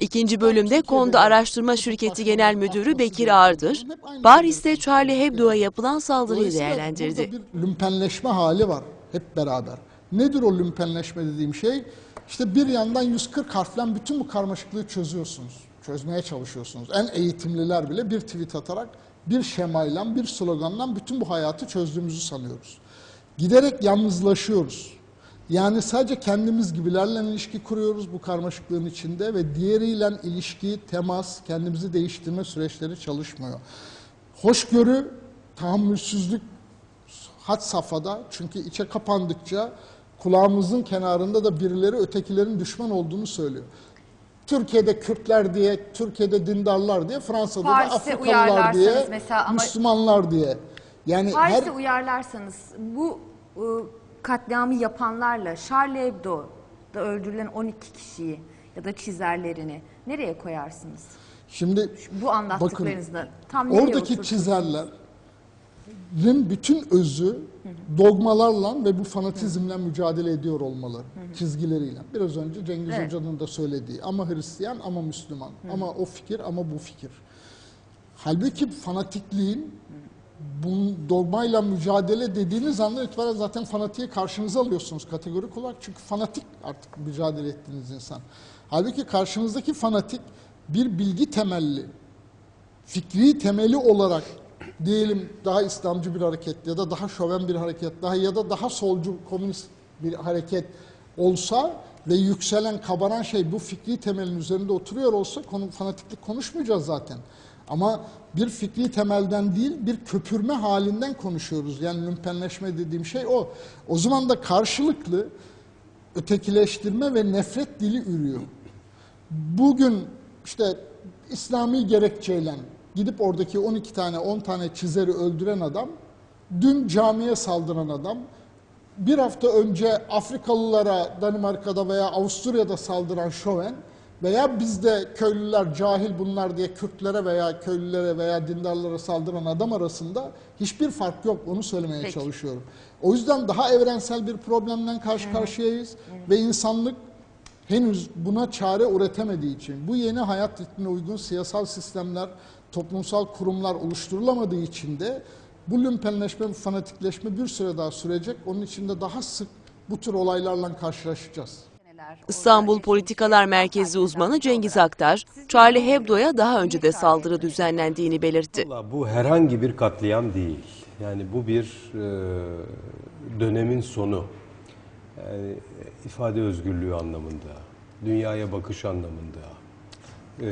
İkinci bölümde Konda Araştırma Şirketi Genel Müdürü Bekir Ağırdır, Paris'te Charlie Hebdo'ya yapılan saldırıyı değerlendirdi. Bir lümpenleşme hali var hep beraber. Nedir o lümpenleşme dediğim şey? İşte bir yandan 140 harflen bütün bu karmaşıklığı çözüyorsunuz. Çözmeye çalışıyorsunuz. En eğitimliler bile bir tweet atarak bir şemayla, bir sloganla bütün bu hayatı çözdüğümüzü sanıyoruz. Giderek yalnızlaşıyoruz. Yani sadece kendimiz gibilerle ilişki kuruyoruz bu karmaşıklığın içinde ve diğeriyle ilişki, temas, kendimizi değiştirme süreçleri çalışmıyor. Hoşgörü, tahammülsüzlük had safhada çünkü içe kapandıkça kulağımızın kenarında da birileri ötekilerin düşman olduğunu söylüyor. Türkiye'de Kürtler diye, Türkiye'de dindarlar diye, Fransa'da da Paris'e Afrikalılar uyarlarsanız diye, mesela ama- Müslümanlar diye. Yani Paris'e her uyarlarsanız bu e, katliamı yapanlarla Charlie Hebdo'da öldürülen 12 kişiyi ya da çizerlerini nereye koyarsınız? şimdi Bu anlattıklarınızda tam nereye oradaki çizerlerin bütün özü dogmalarla ve bu fanatizmle mücadele ediyor olmaları çizgileriyle. Biraz önce Cengiz Evet. Hoca'nın da söylediği ama Hristiyan ama Müslüman ama o fikir ama bu fikir. Halbuki fanatikliğin bu dogmayla mücadele dediğiniz anda itibaren zaten fanatiği karşınıza alıyorsunuz kategorik olarak. Çünkü fanatik artık mücadele ettiğiniz insan. Halbuki karşınızdaki fanatik bir bilgi temelli, fikri temeli olarak diyelim daha İslamcı bir hareket ya da daha şöven bir hareket daha ya da daha solcu komünist bir hareket olsa ve yükselen kabaran şey bu fikri temelin üzerinde oturuyor olsa konu fanatiklik konuşmayacağız zaten. Ama bir fikri temelden değil bir köpürme halinden konuşuyoruz. Yani lümpenleşme dediğim şey o. O zaman da karşılıklı ötekileştirme ve nefret dili ürüyor. Bugün işte İslami gerekçeyle gidip oradaki 12 tane 10 tane çizeri öldüren adam, dün camiye saldıran adam, bir hafta önce Afrikalılara Danimarka'da veya Avusturya'da saldıran şoven veya bizde köylüler cahil bunlar diye Kürtlere veya köylülere veya dindarlara saldıran adam arasında hiçbir fark yok. Onu söylemeye Peki. çalışıyorum. O yüzden daha evrensel bir problemden karşı karşıyayız ve insanlık henüz buna çare üretemediği için bu yeni hayat ritmine uygun siyasal sistemler, toplumsal kurumlar oluşturulamadığı için de bu lümpenleşme, bu fanatikleşme bir süre daha sürecek. Onun için de daha sık bu tür olaylarla karşılaşacağız. İstanbul Politikalar Merkezi uzmanı Cengiz Aktar, Charlie Hebdo'ya daha önce de saldırı düzenlendiğini belirtti. Bu herhangi bir katliam değil. Yani bu bir e, dönemin sonu. Yani ifade özgürlüğü anlamında, dünyaya bakış anlamında, e,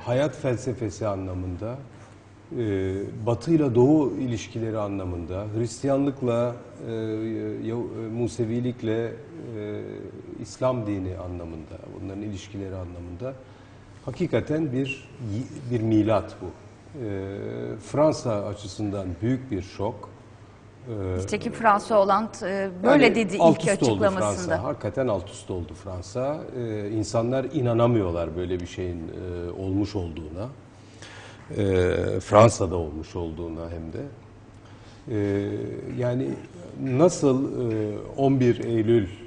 hayat felsefesi anlamında, e, Batı ile Doğu ilişkileri anlamında, Hristiyanlıkla, e, Musevilikle İslam dini anlamında, bunların ilişkileri anlamında hakikaten bir bir milat bu. E, Fransa açısından büyük bir şok. E, Nitekim Fransa olan e, böyle yani dedi ilk üst oldu açıklamasında. Fransa. Hakikaten alt üst oldu Fransa. Ee, insanlar inanamıyorlar böyle bir şeyin e, olmuş olduğuna. Ee, Fransa'da olmuş olduğuna hem de. Ee, yani nasıl e, 11 Eylül e,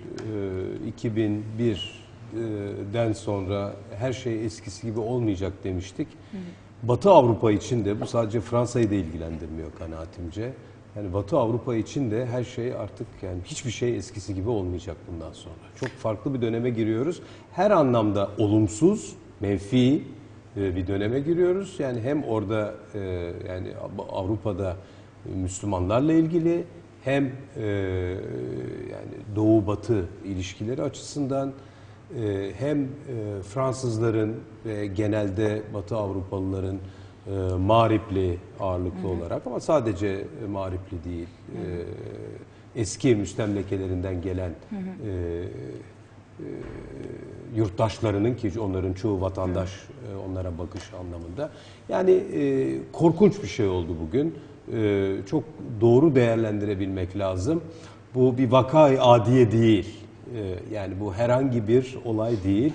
2001'den sonra her şey eskisi gibi olmayacak demiştik. Batı Avrupa için de bu sadece Fransa'yı da ilgilendirmiyor kanaatimce. Yani Batı Avrupa için de her şey artık yani hiçbir şey eskisi gibi olmayacak bundan sonra. Çok farklı bir döneme giriyoruz. Her anlamda olumsuz, menfi bir döneme giriyoruz. Yani hem orada yani Avrupa'da Müslümanlarla ilgili hem e, yani Doğu Batı ilişkileri açısından e, hem e, Fransızların ve genelde Batı Avrupalıların e, Mağripli ağırlıklı olarak ama sadece Mağripli değil e, eski müstemlekelerinden gelen e, e, yurttaşlarının ki onların çoğu vatandaş e, onlara bakış anlamında. Yani e, korkunç bir şey oldu bugün. E, çok doğru değerlendirebilmek lazım. Bu bir vakay adiye değil. E, yani bu herhangi bir olay değil.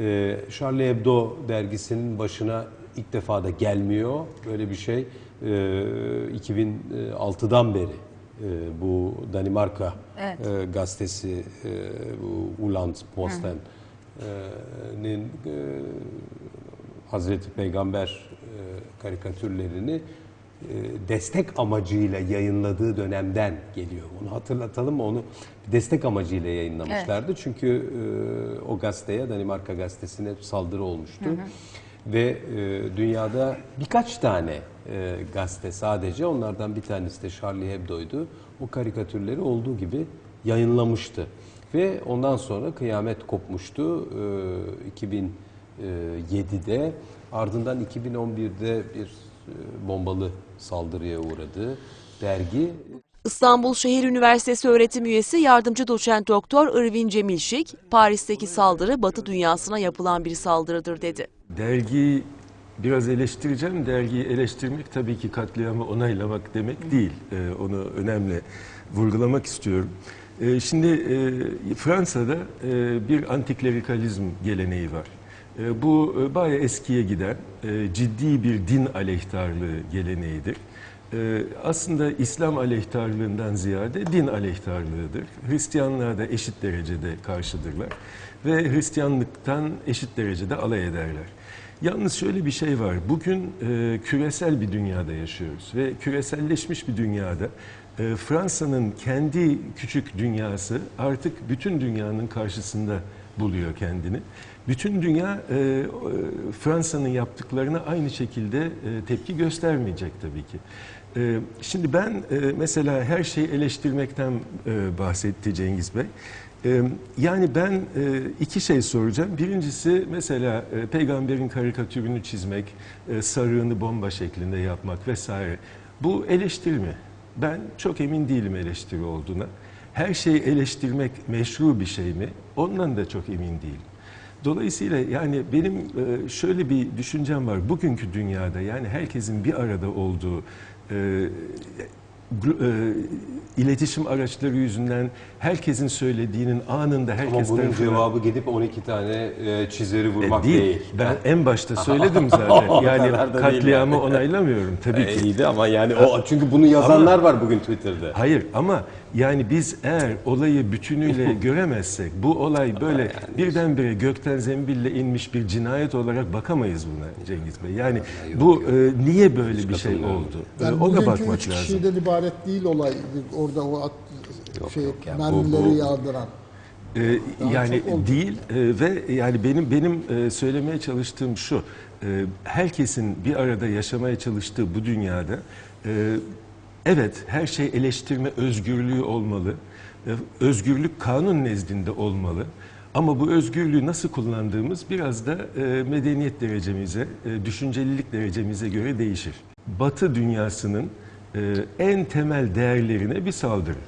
E, Charlie Hebdo dergisinin başına ilk defa da gelmiyor. Böyle bir şey e, 2006'dan beri e, bu Danimarka Evet. e, gazetesi e, bu Uland Posten e, Hazreti Peygamber e, karikatürlerini e, destek amacıyla yayınladığı dönemden geliyor. Onu hatırlatalım? Onu destek amacıyla yayınlamışlardı. Çünkü e, o gazeteye, Danimarka gazetesine saldırı olmuştu. Ve e, dünyada birkaç tane e, gazete sadece, onlardan bir tanesi de Charlie Hebdo'ydu. O karikatürleri olduğu gibi yayınlamıştı. Ve ondan sonra kıyamet kopmuştu e, 2007'de. Ardından 2011'de bir e, bombalı saldırıya uğradı. Dergi İstanbul Şehir Üniversitesi öğretim üyesi yardımcı doçent doktor Irvin Cemilşik, Paris'teki saldırı Batı dünyasına yapılan bir saldırıdır dedi. Dergiyi biraz eleştireceğim. Dergiyi eleştirmek tabii ki katliamı onaylamak demek değil. Ee, onu önemli vurgulamak istiyorum. Ee, şimdi e, Fransa'da e, bir antiklerikalizm geleneği var. E, bu e, bayağı eskiye giden ciddi bir din aleyhtarlığı geleneğidir. Aslında İslam aleyhtarlığından ziyade din aleyhtarlığıdır. Hristiyanlığa da eşit derecede karşıdırlar ve Hristiyanlıktan eşit derecede alay ederler. Yalnız şöyle bir şey var. Bugün e, küresel bir dünyada yaşıyoruz ve küreselleşmiş bir dünyada e, Fransa'nın kendi küçük dünyası artık bütün dünyanın karşısında buluyor kendini. Bütün dünya e, e, Fransa'nın yaptıklarına aynı şekilde e, tepki göstermeyecek tabii ki. Şimdi ben mesela her şeyi eleştirmekten e, bahsetti Cengiz Bey. Yani ben iki şey soracağım. Birincisi mesela peygamberin karikatürünü çizmek, e, sarığını bomba şeklinde yapmak vesaire. Bu eleştiri mi? Ben çok emin değilim eleştiri olduğuna. Her şeyi eleştirmek meşru bir şey mi? Ondan da çok emin değilim. Dolayısıyla yani benim e, şöyle bir düşüncem var. Bugünkü dünyada yani herkesin bir arada olduğu e, iletişim araçları yüzünden herkesin söylediğinin anında ama herkes bunun tarafından- cevabı gidip 12 tane e, çizeri E, vurmak değil. değil. Ben en başta söyledim zaten. O Yani kadar da değil katliamı yani. onaylamıyorum tabii ki. E, iyiydi ama yani o çünkü bunu yazanlar var bugün Twitter'da. Hayır ama yani biz eğer olayı bütünüyle göremezsek bu olay böyle birdenbire gökten zembille inmiş bir cinayet olarak bakamayız buna Cengiz Bey. Yani bu e, niye böyle bir şey oldu? E, Yani ona bugünkü bakmak üç lazım. kişiden ibaret değil olay. Orada o at, şey, yok yani bu- mermileri bu- yağdıran. Ee, Daha yani değil e, ve yani benim benim e, söylemeye çalıştığım şu. e, herkesin bir arada yaşamaya çalıştığı bu dünyada e, evet her şey eleştirme özgürlüğü olmalı. E, özgürlük kanun nezdinde olmalı. Ama bu özgürlüğü nasıl kullandığımız biraz da e, medeniyet derecemize, e, düşüncelilik derecemize göre değişir. Batı dünyasının e, en temel değerlerine bir saldırı.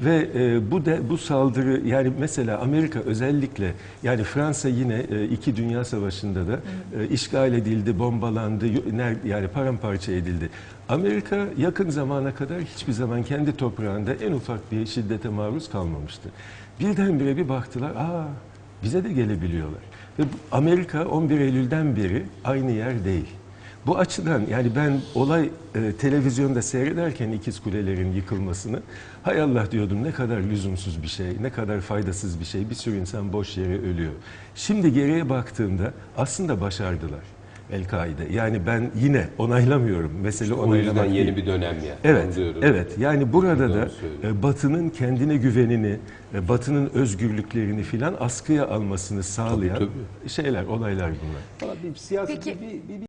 Ve e, bu de, bu saldırı yani mesela Amerika özellikle yani Fransa yine e, iki dünya savaşında da e, işgal edildi, bombalandı, yani paramparça edildi. Amerika yakın zamana kadar hiçbir zaman kendi toprağında en ufak bir şiddete maruz kalmamıştı. Birdenbire bir baktılar, aa bize de gelebiliyorlar. Ve Amerika 11 Eylül'den beri aynı yer değil. Bu açıdan yani ben olay e, televizyonda seyrederken ikiz kulelerin yıkılmasını hay Allah diyordum ne kadar lüzumsuz bir şey, ne kadar faydasız bir şey. Bir sürü insan boş yere ölüyor. Şimdi geriye baktığımda aslında başardılar El-Kaide. Yani ben yine onaylamıyorum. Mesele O yüzden onaylamak yeni değil. bir dönem ya. Evet, Onu diyorum. evet. Yani burada da söylüyorsun. e, Batı'nın kendine güvenini, e, Batı'nın özgürlüklerini filan askıya almasını sağlayan tabii. şeyler, olaylar bunlar. Siyaseti Peki- bir, bir, bir